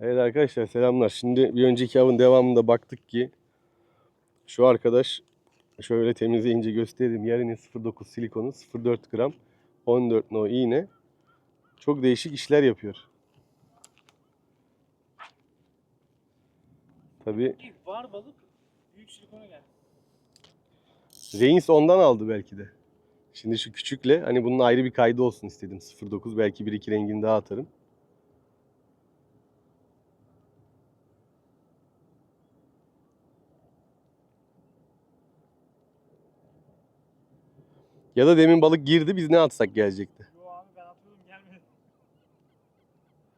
Evet arkadaşlar selamlar. Şimdi bir önceki avın devamında baktık ki şu arkadaş şöyle temizleyince göstereyim. Yarının 09 silikonu 0.4 gram 14 no iğne çok değişik işler yapıyor. Tabi var balık büyük silikona geldi. Reigns ondan aldı belki de. Şimdi şu küçükle hani bunun ayrı bir kaydı olsun istedim. 09 belki 1-2 rengini daha atarım. Ya da demin balık girdi biz ne atsak gelecekti. Yo abi ben atıyordum gelmedi.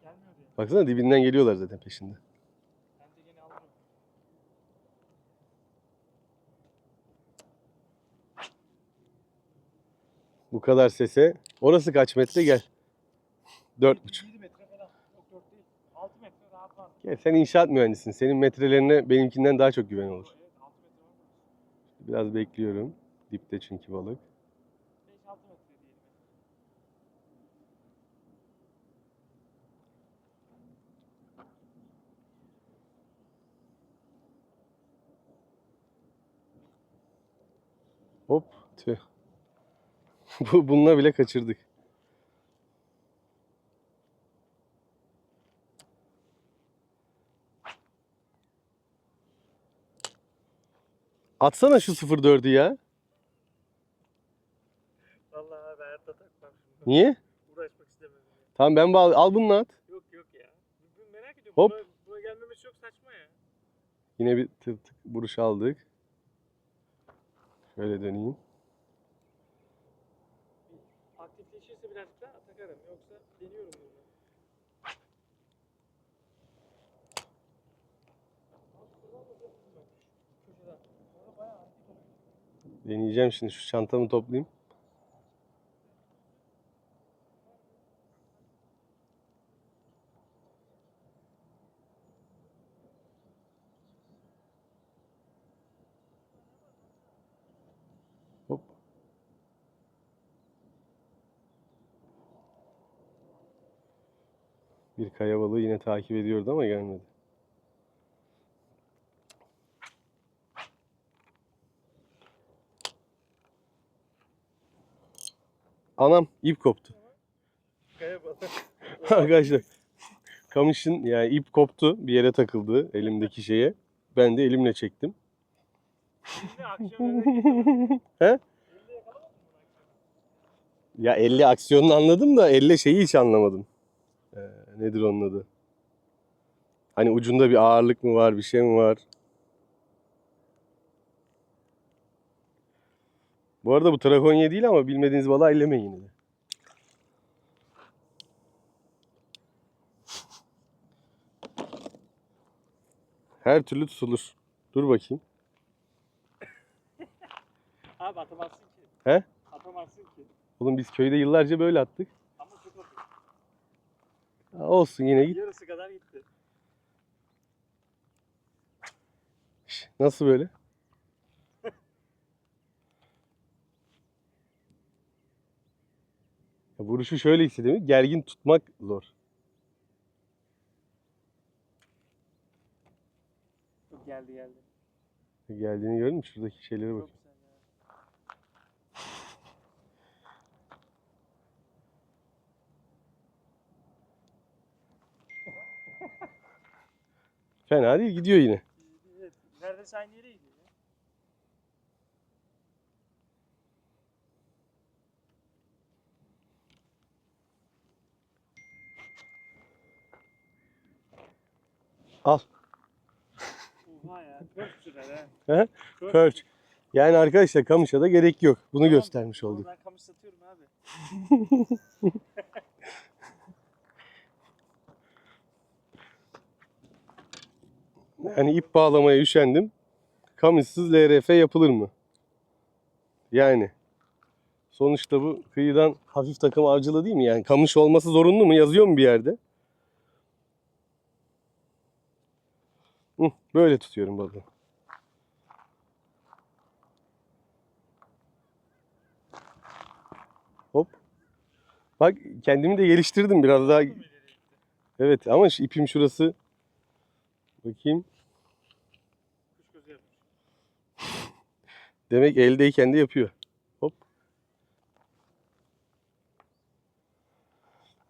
Gelmiyor diye. Baksana dibinden geliyorlar zaten peşinde. Gene alırım. Bu kadar sese. Orası kaç metre gel. 4,5. 7 metre falan. Yok 4 değil. 6 metre rahat var. Gel sen inşaat mühendisisin. Senin metrelerine benimkinden daha çok güven olur. Evet 6 metre var. Biraz bekliyorum. Dipte çünkü balık. Tüh. Bu bununla bile kaçırdık. Atsana şu 04'ü ya. Vallahi abi hayatta takmam. Niye? Uğraşmak istemedim. Tamam ben bağlı. Al bunu at. Yok yok ya. Ben merak ediyorum. Hop. Buna, buna gelmemesi çok saçma ya. Yine bir tık tık vuruş aldık. Şöyle döneyim. Deneyeceğim şimdi şu çantamı toplayayım. Hop. Bir kaya balığı yine takip ediyordu ama gelmedi. Anam ip koptu. Arkadaşlar kamışın yani ip koptu bir yere takıldı elimdeki şeye. Ben de elimle çektim. He? Ya elle aksiyonunu anladım da elle şeyi hiç anlamadım. Ee, nedir onun adı? Hani ucunda bir ağırlık mı var, bir şey mi var? Bu arada bu trakonya değil ama bilmediğiniz balığı ellemeyin yine de. Her türlü tutulur. Dur bakayım. Abi atamazsın ki. He? Atamazsın ki. Oğlum biz köyde yıllarca böyle attık. Ama çok. Ha, olsun yine git. Yarısı kadar gitti. Nasıl böyle? Vuruşu şöyle hissediyorum. Gergin tutmak zor. Geldi geldi. Geldiğini gördün mü? Şuradaki şeylere bak. Fena değil gidiyor yine. Evet. Neredeyse aynı yere gidiyor ya. Al. Oha ya. Çok sürer ha. Sürer. Yani arkadaşlar kamışa da gerek yok. Bunu Tamam. göstermiş olduk. Ben kamış satıyorum abi. Yani ip bağlamaya üşendim. Kamışsız LRF yapılır mı? Yani. Sonuçta bu kıyıdan hafif takım avcılığı değil mi? Yani kamış olması zorunlu mu? Yazıyor mu bir yerde? Hı, böyle tutuyorum balığı. Hop. Bak kendimi de geliştirdim biraz daha. Evet ama şu ipim şurası Bakayım. Demek eldeyken de yapıyor. Hop.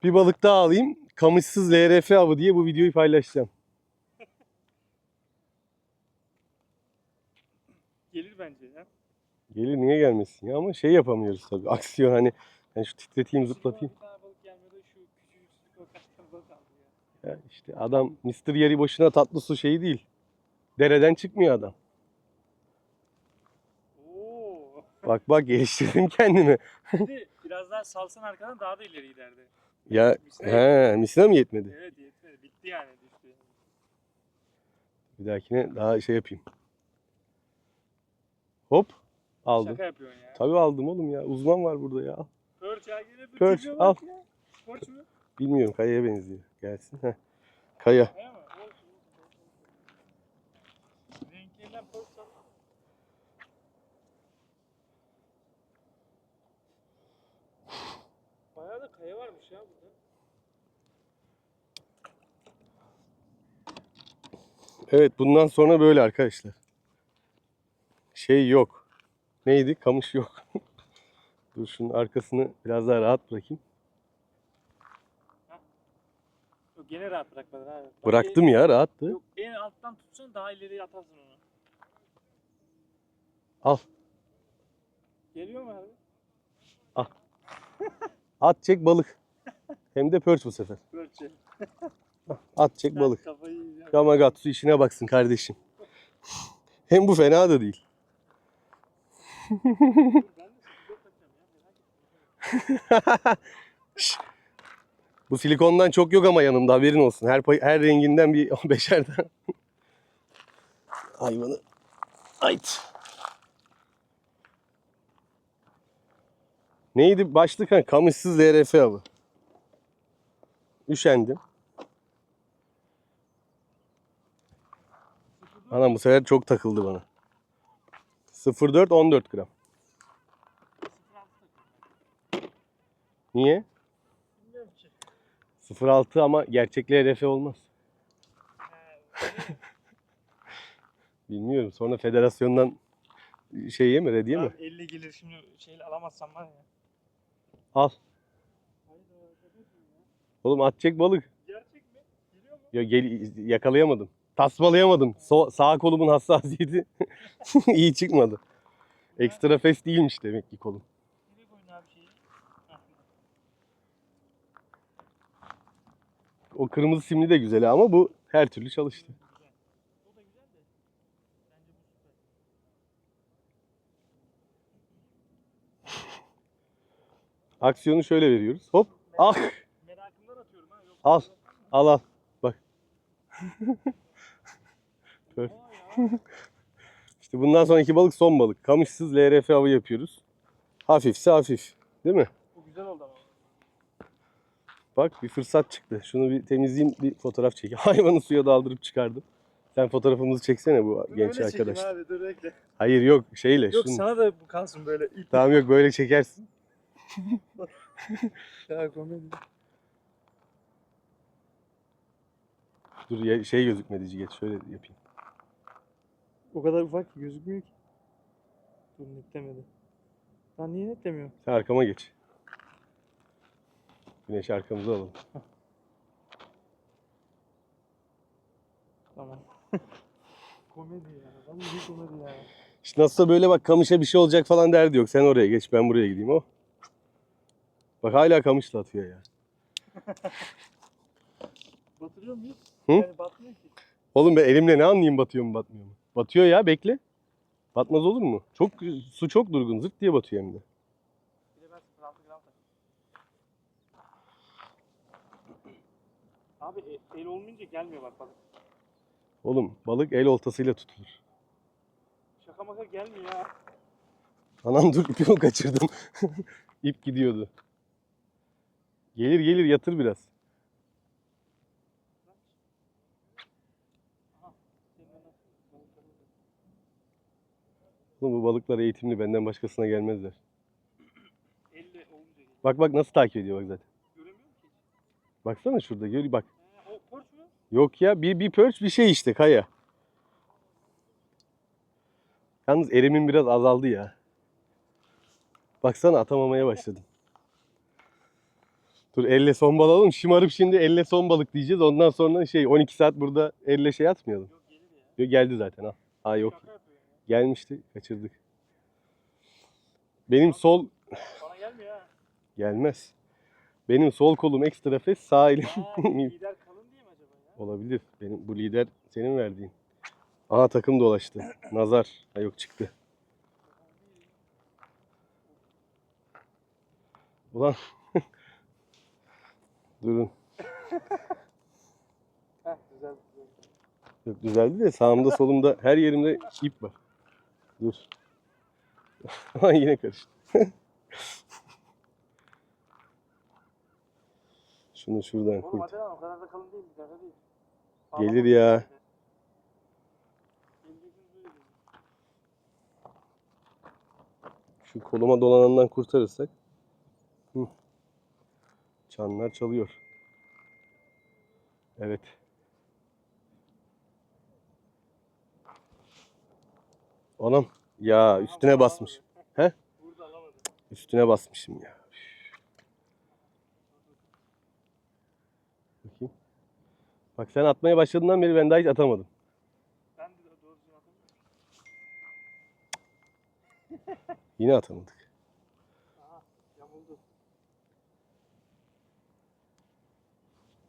Bir balık daha alayım. Kamışsız LRF avı diye bu videoyu paylaşacağım. Gelir bence ya. Gelir niye gelmesin ya ama şey yapamıyoruz tabii. Aksiyon hani yani şu titreteyim zıplatayım. Ya. İşte adam Mr. Yeri boşuna tatlı su şeyi değil. Dereden çıkmıyor adam. Oo. Bak bak geliştirdim kendimi. Şimdi biraz daha salsan arkadan daha da ileri giderdi. Ya Misine- he, misina mı yetmedi? Evet yetmedi. Bitti yani düştü. Bir dahakine daha şey yapayım. Hop aldım. Şaka yapıyorsun ya. Tabii aldım oğlum ya. Uzman var burada ya. Perch ya yine bir tipe al. ya. Perch mü? Bilmiyorum kayaya benziyor. Gelsin. Heh. Kaya. Mı? Bayağı da kaya varmış ya burada. Evet bundan sonra böyle arkadaşlar. Şey yok. Neydi? Kamış yok. Dur şunun arkasını biraz daha rahat bırakayım. Gene rahat bırakmadın abi. Bak, Bıraktım ya rahattı. Yok en alttan tutsan daha ileriye atarsın onu. Al. Geliyor mu abi? At çek balık. Hem de perch bu sefer. Perch'e. At çek balık. Kafayı yiyeceğim. Yamagatsu işine baksın kardeşim. Hem bu fena da değil. Ben de şimdi dört atacağım ya merak etme. Şş. Bu silikondan çok yok ama yanımda haberin olsun. Her pay- her renginden bir beşer tane. Hayvanı. Ayt. Neydi başlık? Ha, kamışsız LRF avı. Üşendim. Anam bu sefer çok takıldı bana. 0.4 14 gram. Niye? Bilmiyorum ki. 0.6 ama gerçek LRF olmaz. Bilmiyorum. Sonra federasyondan şey yeme, red yeme. Abi 50 gelir şimdi şeyle alamazsam var ya. Al. Oğlum atacak balık. Gerçek mi? Geliyor mu? Ya gel yakalayamadım. Tasmalayamadım. So- sağ kolumun hassasiyeti iyi çıkmadı. Ekstra fes değilmiş demek ki kolum. O kırmızı simli de güzel ama bu her türlü çalıştı. Aksiyonu şöyle veriyoruz. Hop. Ah. Merakımdan atıyorum ha. Yok, Al. Al al. Bak. Ya. İşte bundan sonraki balık son balık. Kamışsız LRF avı yapıyoruz. Hafifse hafif. Değil mi? Bu güzel oldu ama. Bak bir fırsat çıktı. Şunu bir temizleyeyim bir fotoğraf çekeyim. Hayvanı suya daldırıp çıkardım. Sen fotoğrafımızı çeksene bu genç arkadaş. abi dur bekle. Hayır yok şeyle. Yok şunu. sana da bu kalsın böyle. İp. Tamam yok böyle çekersin. Ya komedi. Dur ya- şey gözükmedi geç şöyle yapayım. O kadar ufak ki gözükmüyor ki. Dur netlemedi. Lan niye netlemiyor? Sen arkama geç. Güneşi arkamıza alalım. Tamam. komedi ya. Vallahi komedi ya. İşte nasılsa böyle bak kamışa bir şey olacak falan derdi yok. Sen oraya geç ben buraya gideyim o. Bak hala kamışla atıyor ya. Batırıyor muyuz? Hı? Yani batmıyor ki. Oğlum ben elimle ne anlayayım batıyor mu batmıyor mu? Batıyor ya bekle. Batmaz olur mu? Çok su çok durgun zırt diye batıyor hem de. Bir de ben 0.6 gram takıyorum. Abi e- el olmayınca gelmiyor bak balık. Oğlum balık el oltasıyla tutulur. Şaka maka gelmiyor ya. Anam dur ipimi kaçırdım. İp gidiyordu. Gelir gelir yatır biraz. Aha. Senin de nasıl balıklar orada? Oğlum bu balıklar eğitimli benden başkasına gelmezler. Elle olunca geliyor. Bak bak nasıl takip ediyor bak zaten. Göremiyorum ki hiç. Baksana şurada gör bak. He, o perch mü? Yok ya bir, bir perch bir şey işte kaya. Yalnız erimin biraz azaldı ya. Baksana atamamaya başladım. Dur elle son bal alalım. Şımarıp şimdi elle son balık diyeceğiz. Ondan sonra şey 12 saat burada elle şey atmayalım. Yok gelir ya. Yok geldi zaten al. Aa yok. Şaka. Gelmişti. Kaçırdık. Benim sol Bana gelmiyor ha. gelmez. Benim sol kolum ekstra fes, sağ elim Aa, lider kalın diye mi acaba ya? olabilir. Benim bu lider senin verdiğin. Aa takım dolaştı. Nazar. Ha yok çıktı. Ulan. Durun. Heh güzel güzel. Yok düzeldi de sağımda solumda her yerimde ip var. Dur. Ama yine karıştı. Şunu şuradan Oğlum kurt. hadi lan o kadar da kalın değil lider hadi. Gelir ya. Şu koluma dolanandan kurtarırsak. Hı. Çanlar çalıyor. Evet. Anam. Ya üstüne basmış. He? Üstüne basmışım ya. Bakayım. Bak sen atmaya başladığından beri ben daha hiç atamadım. Ben de doğru. Yine atamadık. Aha.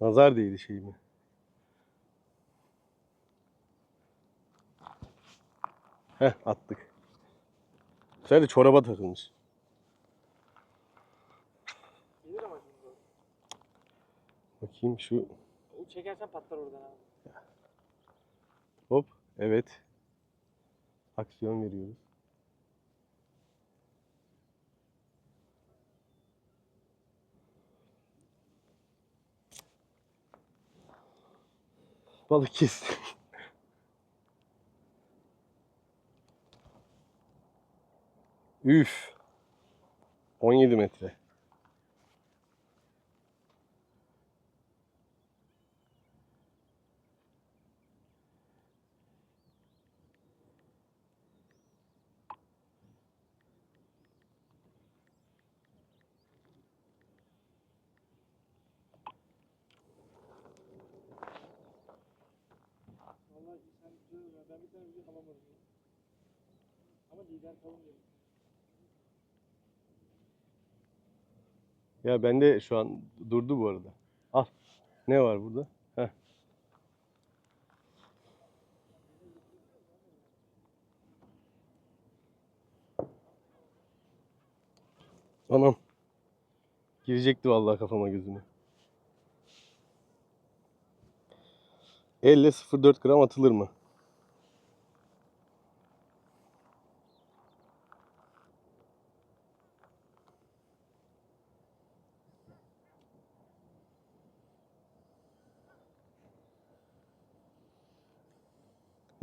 Nazar değdi şeyime. Heh attık. Sefer de çoraba takılmış. Gelir ama şimdi. o. Bakayım şu O çekersen patlar oradan abi. hop evet. Aksiyon veriyoruz. Balık kesti. Üf. 17 metre. Şey. Ama lider kalın Ya bende şu an durdu bu arada. Al. Ne var burada? Heh. Anam. Girecekti vallahi kafama gözüme. Elle 0.4 gram atılır mı?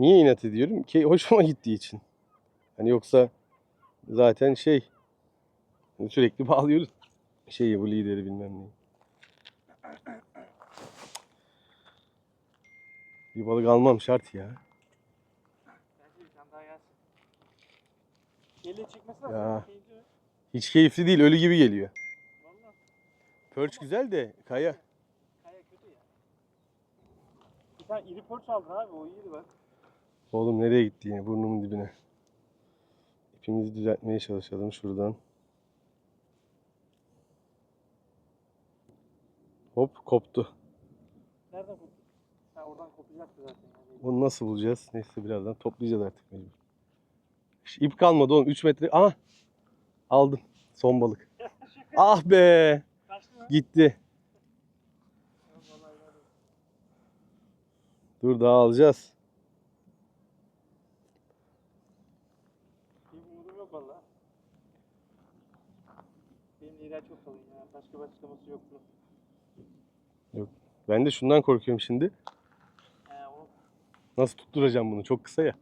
Niye inat ediyorum? Ki hoşuma gittiği için. Hani yoksa zaten şey sürekli bağlıyoruz şeyi bu lideri bilmem neyi. Bir balık almam şart ya. Ya. Hiç keyifli değil, ölü gibi geliyor. Perch güzel de kaya. Kaya kötü ya. Bir tane iri porç aldın abi o iyiydi bak. Oğlum nereye gitti yine burnumun dibine. İpimizi düzeltmeye çalışalım şuradan. Hop koptu. Nereden koptu? Ha oradan kopacaktı zaten. Yani. Onu nasıl bulacağız? Neyse birazdan toplayacağız artık mecbur. İp kalmadı oğlum 3 metre. Aha! Aldım. Son balık. Ah be! Gitti. Dur daha alacağız. Bir umudum yok valla. Benim lider çok kalın ya. Başka bir açıklaması yok bunun. Ben de şundan korkuyorum şimdi. He o Nasıl tutturacağım bunu? Çok kısa ya.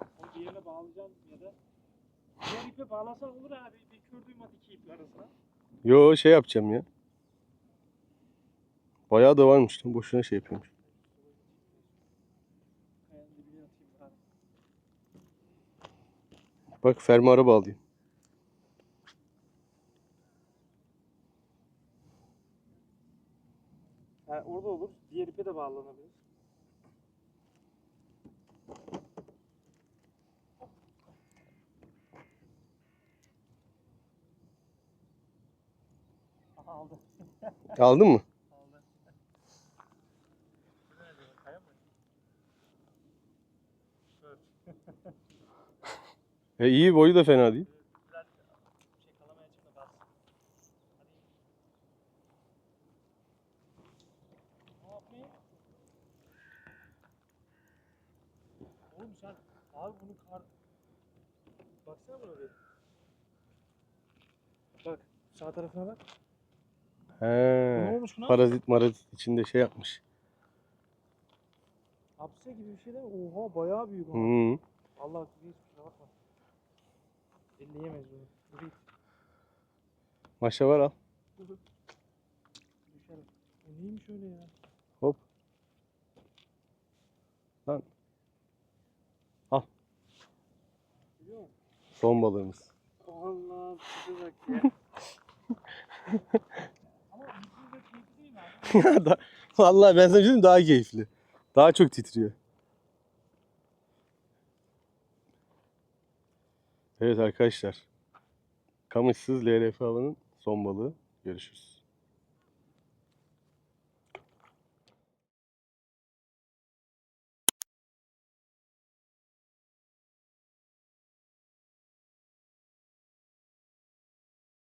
O diğerine bağlayacaksın ya da diğer ipe bağlasan olur abi. Bir kör duymadı iki ip arasına. Yo şey yapacağım ya. Bayağı da varmış lan. Boşuna şey yapıyormuş. Bak fermuara bağlayayım. Orada olur. Diğer ipe de bağlanabilir. Aha aldı. Aldın mı? Aldı. E iyi boyu da fena değil. Biraz şey kalamaya çıkma bas. Hadi. Ne yapayım? Oğlum sen abi bunu kar... Baksana buna bir. Bak sağ tarafına bak. Ne He. olmuş buna? Parazit marazit içinde şey yapmış. Hapse gibi bir şey değil mi? Oha bayağı büyük ama. Hı. Allah şey bakma. Elleyemeyiz bunu. Yürü git. Maşa var al. Düşerim. E neymiş öyle ya? Hop. Lan. Al. Biliyor musun? Son balığımız. Allah bak ya. Da- Vallahi ben sana bir şey diyeyim, daha keyifli. Daha çok titriyor. Evet arkadaşlar. Kamışsız LRF avının son balığı. Görüşürüz.